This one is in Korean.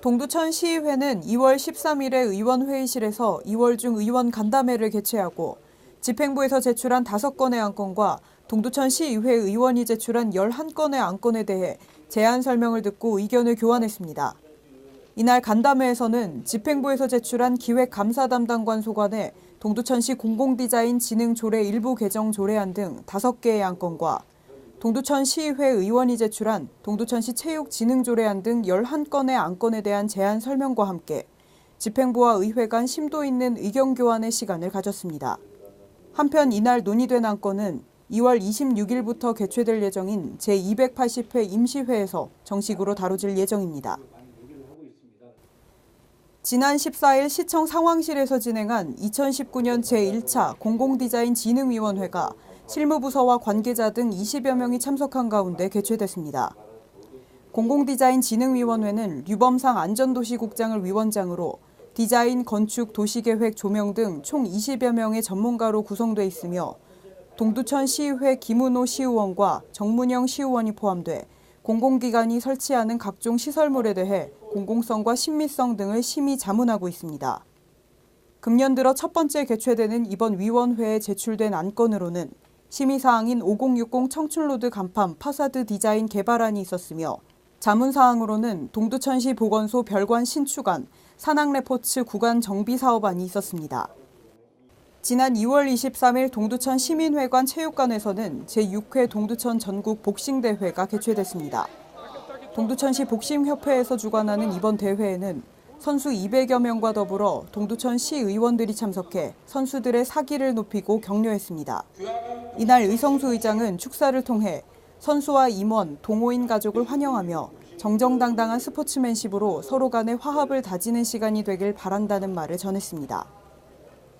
동두천 시의회는 2월 13일에 의원회의실에서 2월 중 의원 간담회를 개최하고 집행부에서 제출한 5건의 안건과 동두천 시의회 의원이 제출한 11건의 안건에 대해 제안 설명을 듣고 의견을 교환했습니다. 이날 간담회에서는 집행부에서 제출한 기획 감사 담당 관 소관의 동두천시 공공디자인 진흥 조례 일부 개정 조례안 등 5개의 안건과 동두천 시의회 의원이 제출한 동두천시 체육진흥조례안 등 11건의 안건에 대한 제안 설명과 함께 집행부와 의회 간 심도 있는 의견 교환의 시간을 가졌습니다. 한편 이날 논의된 안건은 2월 26일부터 개최될 예정인 제280회 임시회에서 정식으로 다뤄질 예정입니다. 지난 14일 시청 상황실에서 진행한 2019년 제1차 공공디자인 진흥위원회가 실무부서와 관계자 등 20여 명이 참석한 가운데 개최됐습니다. 공공디자인 진흥위원회는 류범상 안전도시국장을 위원장으로 디자인, 건축, 도시계획, 조명 등 총 20여 명의 전문가로 구성돼 있으며 동두천 시의회 김은호 시의원과 정문영 시의원이 포함돼 공공기관이 설치하는 각종 시설물에 대해 공공성과 신미성 등을 심의 자문하고 있습니다. 금년 들어 첫 번째 개최되는 이번 위원회에 제출된 안건으로는 심의사항인 5060 청춘로드 간판 파사드 디자인 개발안이 있었으며 자문사항으로는 동두천시 보건소 별관 신축안, 산악레포츠 구간 정비 사업안이 있었습니다. 지난 2월 23일 동두천 시민회관 체육관에서는 제6회 동두천 전국 복싱대회가 개최됐습니다. 동두천시 복싱협회에서 주관하는 이번 대회에는 선수 200여 명과 더불어 동두천 시의원들이 참석해 선수들의 사기를 높이고 격려했습니다. 이날 의성수 의장은 축사를 통해 선수와 임원, 동호인 가족을 환영하며 정정당당한 스포츠맨십으로 서로 간의 화합을 다지는 시간이 되길 바란다는 말을 전했습니다.